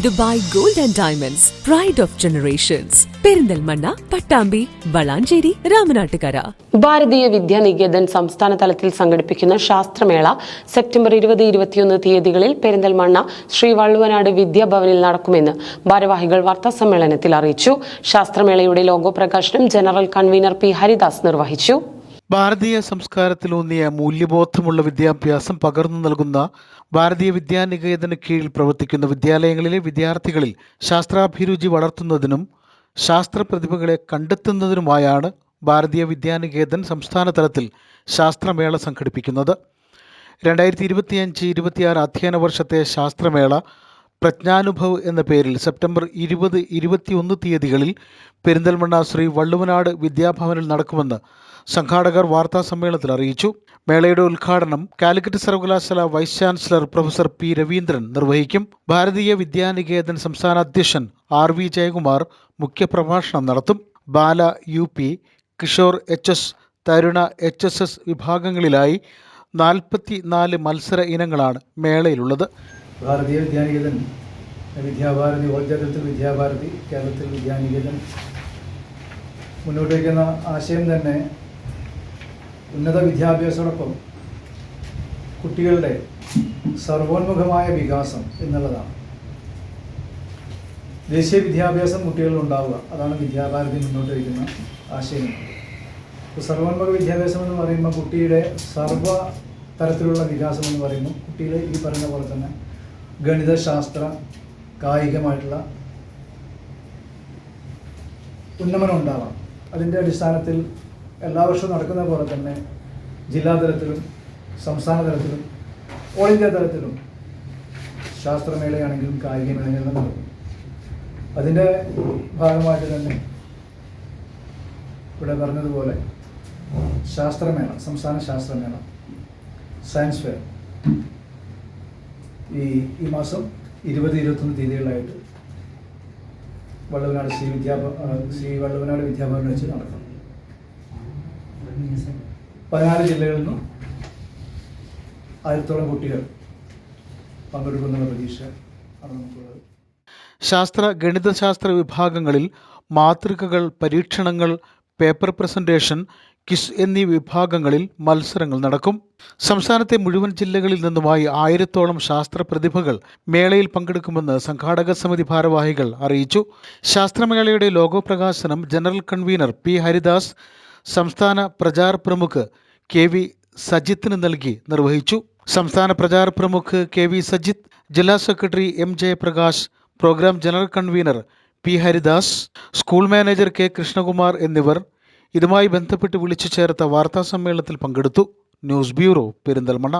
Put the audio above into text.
Dubai gold and diamonds pride of generations Perinthalmanna Pattambi Valanchery Ramanattukara. Bharatiya Vidyaniketan സംസ്ഥാന തലത്തിൽ സംഘടിപ്പിക്കുന്ന ശാസ്ത്രമേള September ഇരുപത് ഇരുപത്തിയൊന്ന് തീയതികളിൽ പെരിന്തൽമണ്ണ ശ്രീ വള്ളുവനാട് വിദ്യാഭവനിൽ നടക്കുമെന്ന് ഭാരവാഹികൾ വാർത്താ സമ്മേളനത്തിൽ അറിയിച്ചു. ശാസ്ത്രമേളയുടെ ലോഗോ പ്രകാശനം ജനറൽ കൺവീനർ പി. ഹരിദാസ് നിർവഹിച്ചു. ഭാരതീയ സംസ്കാരത്തിലൂന്നിയ മൂല്യബോധമുള്ള വിദ്യാഭ്യാസം പകർന്നു നൽകുന്ന ഭാരതീയ വിദ്യാനികേതന കീഴിൽ പ്രവർത്തിക്കുന്ന വിദ്യാലയങ്ങളിലെ വിദ്യാർത്ഥികളിൽ ശാസ്ത്രാഭിരുചി വളർത്തുന്നതിനും ശാസ്ത്ര പ്രതിഭകളെ കണ്ടെത്തുന്നതിനുമായാണ് ഭാരതീയ വിദ്യാനികേതൻ സംസ്ഥാന തലത്തിൽ ശാസ്ത്രമേള സംഘടിപ്പിക്കുന്നത്. രണ്ടായിരത്തി ഇരുപത്തിയഞ്ച് ഇരുപത്തിയാറ് അധ്യയന വർഷത്തെ ശാസ്ത്രമേള പ്രജ്ഞാനുഭവ് എന്ന പേരിൽ സെപ്റ്റംബർ ഇരുപത് ഇരുപത്തിയൊന്ന് തീയതികളിൽ പെരിന്തൽമണ്ണ ശ്രീ വള്ളുവനാട് വിദ്യാഭവനിൽ നടക്കുമെന്ന് സംഘാടകർ വാർത്താ സമ്മേളനത്തിൽ അറിയിച്ചു. മേളയുടെ ഉദ്ഘാടനം കാലിക്കറ്റ് സർവകലാശാല vice chancellor professor P Raveendran നിർവഹിക്കും. ഭാരതീയ വിദ്യാനികേതൻ സംസ്ഥാന അധ്യക്ഷൻ ആർ വി ജയകുമാർ മുഖ്യപ്രഭാഷണം നടത്തും. ബാല യു പി കിഷോർ എച്ച് എസ് തരുണ എച്ച് എസ് എസ് വിഭാഗങ്ങളിലായി നാൽപ്പത്തി നാല് മത്സര ഇനങ്ങളാണ് മേളയിലുള്ളത്. ഭാരതീയ വിദ്യാനികേതൻ വിദ്യാഭാരതി ഓൾ കേരളത്തിൽ വിദ്യാഭാരതി കേരളത്തിൽ വിദ്യാനികേതൻ. മുന്നോട്ട് വയ്ക്കുന്ന ആശയം തന്നെ ഉന്നത വിദ്യാഭ്യാസത്തോടൊപ്പം കുട്ടികളുടെ സർവോന്മുഖമായ വികാസം എന്നുള്ളതാണ്. ദേശീയ വിദ്യാഭ്യാസം കുട്ടികളിൽ ഉണ്ടാവുക അതാണ് വിദ്യാഭാരതി മുന്നോട്ട് വയ്ക്കുന്ന ആശയം സർവോന്മുഖ വിദ്യാഭ്യാസം എന്ന് പറയുമ്പോൾ കുട്ടിയുടെ സർവ തരത്തിലുള്ള വികാസം എന്ന് പറയുമ്പോൾ കുട്ടിയിലെ ഈ പറഞ്ഞ പോലെ തന്നെ ഗണിതശാസ്ത്ര കായികമായിട്ടുള്ള ഉന്നമനം ഉണ്ടാവാം അതിന്റെ അടിസ്ഥാനത്തിൽ എല്ലാ വർഷവും നടക്കുന്ന പോലെ തന്നെ ജില്ലാതലത്തിലും സംസ്ഥാന തലത്തിലും ഓൾ ഇന്ത്യ തലത്തിലും ശാസ്ത്രമേളയാണെങ്കിലും കായികമേളയെല്ലാം നടക്കും. അതിന്റെ ഭാഗമായിട്ട് തന്നെ ഇവിടെ പറഞ്ഞതുപോലെ ശാസ്ത്രമേള സംസ്ഥാന ശാസ്ത്രമേള സയൻസ് ഫെയർ. ഈ ഈ മാസം ഇരുപത് ഇരുപത്തൊന്ന് തീയതികളായിട്ട് വള്ളുവനാട് ശ്രീ വിദ്യാഭ ശ്രീ വള്ളുവനാട് വിദ്യാഭവനിൽ വെച്ച് നടക്കും. പതിനാല് ജില്ലകളിൽ നിന്നും ആയിരത്തോളം കുട്ടികൾ പങ്കെടുക്കുന്നുള്ള പ്രതീക്ഷ ആണ് നമുക്കുള്ളത്. ശാസ്ത്ര ഗണിതശാസ്ത്ര വിഭാഗങ്ങളിൽ മാതൃകകൾ പരീക്ഷണങ്ങൾ പേപ്പർ പ്രസന്റേഷൻ കിസ് എന്നീ വിഭാഗങ്ങളിൽ മത്സരങ്ങൾ നടക്കും. സംസ്ഥാനത്തെ മുഴുവൻ ജില്ലകളിൽ നിന്നുമായി ആയിരത്തോളം ശാസ്ത്ര പ്രതിഭകൾ മേളയിൽ പങ്കെടുക്കുമെന്ന് സംഘാടക സമിതി ഭാരവാഹികൾ അറിയിച്ചു. ശാസ്ത്രമേളയുടെ ലോഗോ പ്രകാശനം ജനറൽ കൺവീനർ പി. ഹരിദാസ് സംസ്ഥാന പ്രചാർ പ്രമുഖ് കെ വി സജിത്തിന് നൽകി നിർവഹിച്ചു. സംസ്ഥാന പ്രചാർ പ്രമുഖ് കെ വി സജിത്ത് ജില്ലാ secretary M Jayaprakash programme general convener P Haridas school manager K Krishnakumar എന്നിവർ ഇതുമായി ബന്ധപ്പെട്ട് വിളിച്ചു ചേർത്ത വാർത്താ സമ്മേളനത്തിൽ പങ്കെടുത്തു. News bureau Perinthalmanna.